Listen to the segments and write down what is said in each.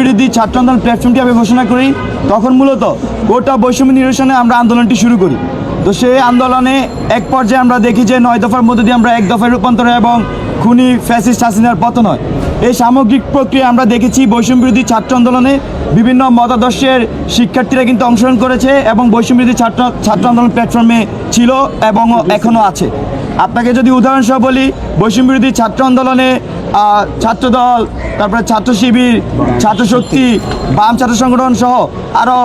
বিরোধী ছাত্র আন্দোলন প্ল্যাটফর্মটি আমি ঘোষণা করি, তখন মূলত গোটা বৈষম্য নিরসনে আমরা আন্দোলনটি শুরু করি। তো সেই আন্দোলনে এক পর্যায়ে আমরা দেখি যে নয় দফার মধ্যে দিয়ে আমরা এক দফায় রূপান্তর এবং খুনি ফ্যাসিস্ট হাসিনার পতন হয়। এই সামগ্রিক প্রক্রিয়া আমরা দেখেছি বৈষম্য বিরোধী ছাত্র আন্দোলনে বিভিন্ন মতাদর্শের শিক্ষার্থীরা কিন্তু অংশগ্রহণ করেছে এবং বৈষম্য বিরোধী ছাত্র ছাত্র আন্দোলন প্ল্যাটফর্মে ছিল এবং এখনও আছে। আপনাকে যদি উদাহরণসহ বলি, বৈষম্য বিরোধী ছাত্র আন্দোলনে ছাত্রদল, তারপরে ছাত্র শিবির, ছাত্র শক্তি, বাম ছাত্র সংগঠন সহ আরও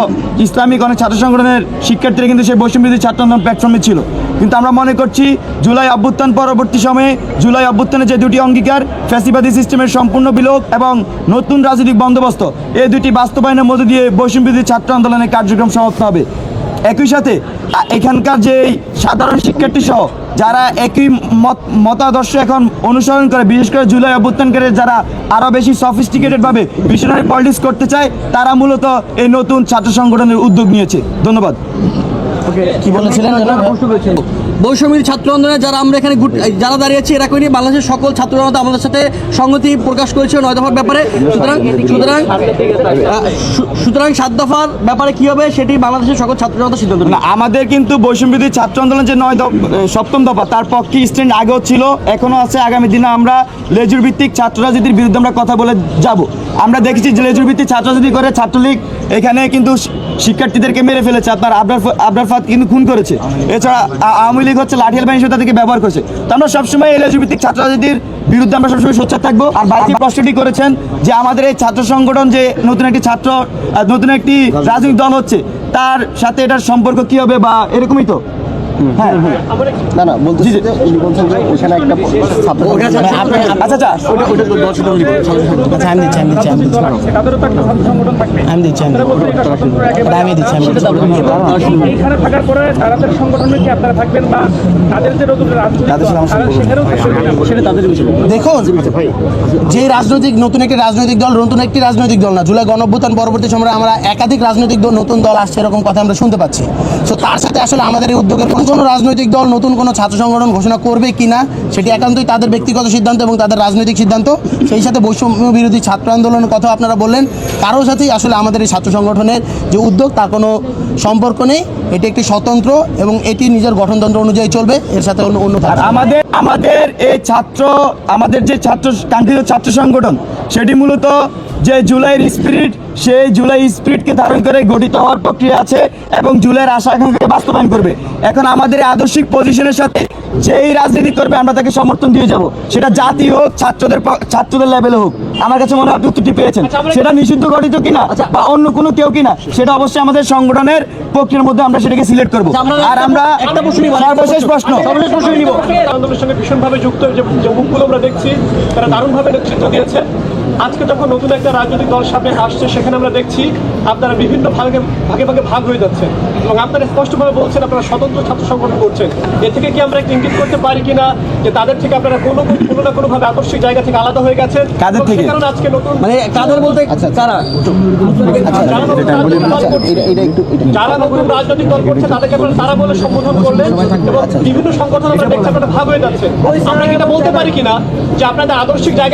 ইসলামিক অনেক ছাত্র সংগঠনের শিক্ষার্থীরা কিন্তু সেই বৈষম্য বিরোধী ছাত্র আন্দোলন প্ল্যাটফর্মে ছিল। কিন্তু আমরা মনে করছি জুলাই অভ্যুত্থান পরবর্তী সময়ে জুলাই অভ্যুত্থানের যে দুটি অঙ্গীকার, ফ্যাসিবাদী সিস্টেমের সম্পূর্ণ বিলোপ এবং নতুন রাজনৈতিক বন্দোবস্ত, এই দুটি বাস্তবায়নের মধ্যে দিয়ে বৈষম্য বিরোধী ছাত্র আন্দোলনের কার্যক্রম সমাপ্ত হবে। একই সাথে এখানকার যে সাধারণ শিক্ষার্থী সহ যারা একই মত মতাদর্শ এখন অনুসরণ করে বিশেষ করে জুলাই অভ্যুত্থানকারী যারা আরও বেশি সফিস্টিকেটেডভাবে মিশনারি পলিটিক্স করতে চায় তারা মূলত এই নতুন ছাত্র সংগঠনের উদ্যোগ নিয়েছে। ধন্যবাদ। কি বলেছিলেন? বৈষম্যের ছাত্র আন্দোলনে যারা আমরা এখানে যারা দাঁড়িয়েছি এরা করে বাংলাদেশের সকল ছাত্র আমাদের সাথে সংগতি প্রকাশ করেছে নয় দফার ব্যাপারে। সুতরাং সুতরাং সুতরাং সাত দফার ব্যাপারে কি হবে সেটি বাংলাদেশের সকল ছাত্র জনতা সিদ্ধান্ত। না আমাদের কিন্তু বৈষম্যবিধি ছাত্র আন্দোলন যে নয় সপ্তম দফা তার পক্ষে স্ট্যান্ড আগেও ছিল এখনও আছে। আগামী দিনে আমরা লেজুর ভিত্তিক ছাত্র রাজনীতির বিরুদ্ধে আমরা কথা বলে যাব আমরা দেখেছি যে লেজুর ভিত্তিক ছাত্র রাজনীতি করে ছাত্রলীগ এখানে কিন্তু শিক্ষার্থীদেরকে মেরে ফেলেছে। আপনার আবরার আবরার ফাত কিন্তু খুন করেছে। এছাড়া আওয়ামী লীগ হচ্ছে লাঠিয়াল বাহিনী তাদেরকে ব্যবহার করছে। তো আমরা সবসময় এলএসি ভিত্তিক ছাত্র রাজনীতির বিরুদ্ধে আমরা সবসময় সোচ্চার থাকব। আর বাকি প্রশ্নটি করেছেন যে আমাদের এই ছাত্র সংগঠন যে নতুন একটি ছাত্র নতুন একটি রাজনৈতিক দল হচ্ছে তার সাথে এটার সম্পর্ক কি হবে বা এরকমই তো? হ্যাঁ না না বলতেছি যে বলছেন যে ওখানে একটা ছাত্র মানে আপনি- আচ্ছা আচ্ছা ওটা ওটা তো দশ জন আচ্ছা আমি দিচ্ছি আমি দিচ্ছি আমি দিচ্ছি তাদেরও তো একটা ছাত্র সংগঠন থাকবে আমি দিচ্ছি আমি তারা বলছে এটা স্বতন্ত্র একেবারে আমি দিচ্ছি আমি দিচ্ছি এইখানে থাকার পরে তাদের সংগঠনে কি আপনারা থাকবেন বা তাদের যে দেখুন রাজনৈতিক নতুন একটি রাজনৈতিক দল নতুন একটি রাজনৈতিক দল না। জুলাই গণঅভ্যুত্থান পরবর্তী সময়ে আমরা একাধিক রাজনৈতিক দল নতুন দল আসছে এরকম কথা আমরা শুনতে পাচ্ছি। তো তার সাথে আসলে আমাদের এই উদ্যোগের কোনো কোনো রাজনৈতিক দল, নতুন কোনো ছাত্র সংগঠন ঘোষণা করবে কি না সেটি একান্তই তাদের ব্যক্তিগত সিদ্ধান্ত এবং তাদের রাজনৈতিক সিদ্ধান্ত। সেই সাথে বৈষম্য বিরোধী ছাত্র আন্দোলনের কথা আপনারা বললেন। কারোর সাথেই আসলে আমাদের এই ছাত্র সংগঠনের যে উদ্যোগ, তার কোনো সম্পর্ক নেই। এটি একটি স্বতন্ত্র এবং এটি নিজের গঠনতন্ত্র অনুযায়ী চলবে। এর সাথে অন্য অন্য আমাদের আমাদের এই ছাত্র, আমাদের যে ছাত্র, কাঙ্ক্ষিত ছাত্র সংগঠন, সেটি মূলত যে জুলাইয়ের স্পিরিট সেই জুলাই স্পিরিটকে ধারণ করে গঠিত হওয়ার প্রক্রিয়া আছে এবং জুলাইয়ের আশা আকাঙ্ক্ষাকে বাস্তবায়ন করবে। এখন আমাদের আদর্শিক পজিশনের সাথে যেই রাজনীতি করবে আমরা তাকে সমর্থন দিয়ে যাব। সেটা জাতি হোক ছাত্রদের ছাত্রদের লেভেলে হোক। আমার কাছে মনে হয় আপনি উত্তরটি পেয়েছেন। সেটা নিষিদ্ধ গঠিত কিনা বা অন্য কোনো কেউ কিনা সেটা অবশ্যই আমাদের সংগঠনের প্রক্রিয়ার মধ্যে আমরা সেটাকে সিলেক্ট করব। আর আমরা একটা প্রশ্ন নিব। সর্বশেষ প্রশ্ন। সর্বশেষ প্রশ্ন নিব। আন্দোলনের সঙ্গে ভীষণভাবে যুক্ত যে যে মুখগুলো আমরা দেখছি তারা দারুণভাবে নেতৃত্ব দিয়েছে। আজকে যখন নতুন একটা রাজনৈতিক দল সামনে আসছে সেখানে আমরা দেখছি আপনারা বিভিন্ন ভাগে ভাগে ভাগে ভাগ হয়ে যাচ্ছেন। এবং আপনারা স্পষ্টভাবে বলছেন আপনারা স্বতন্ত্র ছাত্র সংগঠন করছেন। এ থেকে কি আমরা একটা ইঙ্গিত করতে পারি কিনা যে তাদের থেকে আপনারা কোনো কোনো না কোনো ভাবে আদর্শিক জায়গা থেকে আলাদা হয়ে গেছেন। কাদের থেকে? কারণ আজকে নতুন মানে কাদের বলতে কারা? যারা নতুন রাজনৈতিক দল করছে, এটা এটা একটু এটা যারা নতুন রাজনৈতিক দল করছে তাদেরকে আপনারা তারা বলে সম্বোধন করলেন এবং বিভিন্ন সংগঠন আমরা দেখছি আপনারা ভাগ হয়ে যাচ্ছে। আমরা কি এটা বলতে পারি কিনা? যে আপনাদের আদর্শিক জায়গা